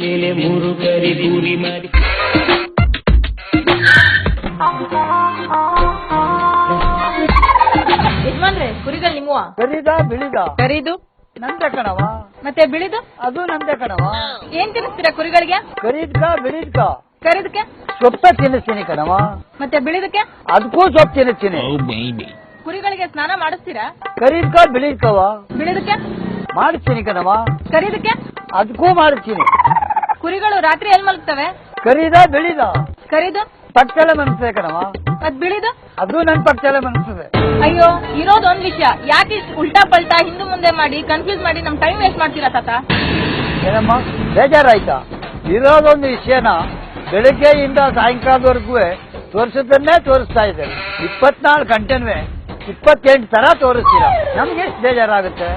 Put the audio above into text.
ಮೇಲೆ ಮೂರು ಕರಿ ಬೂರಿ ಮಾರಿ ಯಜಮಾನ್ರೆ ಕುರಿಗಳು ನಿಮ್ಮವ ಕರೀದ ಬಿಳಿದ? ಕರಿದು ನಂದೆ ಕಣವ ಮತ್ತೆ ಬಿಳಿದು? ಅದು ನಂದೆ ಕಣವ ಏನ್ ತಿನ್ನಿಸ್ತೀರಾ ಕುರಿಗಳಿಗೆ? ಕರೀದ್ಕ ಬಿಳಿದ್ಕ? ಕರಿದಕ್ಕೆ ಸೊಪ್ಪ ತಿನ್ನಿಸ್ತೀನಿ ಕಣವ ಮತ್ತೆ ಬಿಳಿದಕ್ಕೆ? ಅದಕ್ಕೂ ಸೊಪ್ಪು ತಿನ್ನಿಸ್ತೀನಿ. ಕುರಿಗಳಿಗೆ ಸ್ನಾನ ಮಾಡಿಸ್ತೀರಾ? ಕರಿದ್ಕ ಬಿಳಿದ್ಕವ ಬಿಳಿದಕ್ಕೆ? ಮಾಡಿಸ್ತೀನಿ ಕಣವ ಕರಿದಕ್ಕೆ ಅದಕ್ಕೂ ಮಾಡಿಸ್ತೀನಿ. ಕುರಿಗಳು ರಾತ್ರಿ ಎಲ್ಲಿ ಮಲಗ್ತವೆ? ಕರೀದ ಬಿಳಿದ? ಕರಿದು? ಪಕ್ಕದಲ್ಲೇ ಮನಸ್ಸೇ ಕಣವ ಮತ್ ಬಿಳಿದು? ಅದು ನನ್ ಪಕ್ಕದಲ್ಲೇ ಮನಸ್ಸಿದೆ. ಅಯ್ಯೋ ಇರೋದೊಂದ್ ವಿಷಯ. ಯಾಕೆ ಇಷ್ಟ್ ಉಲ್ಟಾ ಪಲ್ಟಾ ಹಿಂದೆ ಮುಂದೆ ಮಾಡಿ ಕನ್ಫ್ಯೂಸ್ ಮಾಡಿ ನಮ್ ಟೈಮ್ ವೇಸ್ಟ್ ಮಾಡ್ತೀರಾ ತಾತ? ಏನಮ್ಮ ಬೇಜಾರಾಯ್ತಾ? ಇರೋದೊಂದು ವಿಷಯನ? ಬೆಳಗ್ಗೆಯಿಂದ ಸಾಯಂಕಾಲದವರೆಗೂ ತೋರಿಸೋದನ್ನೇ ತೋರಿಸ್ತಾ ಇದ್ದಾರೆ ಇಪ್ಪತ್ನಾಲ್ಕು ಗಂಟೆನೂ ಇಪ್ಪತ್ತೆಂಟು ತರ ತೋರಿಸ್ತೀರಾ? ನಮ್ಗೆ ಎಷ್ಟು ಬೇಜಾರಾಗುತ್ತೆ?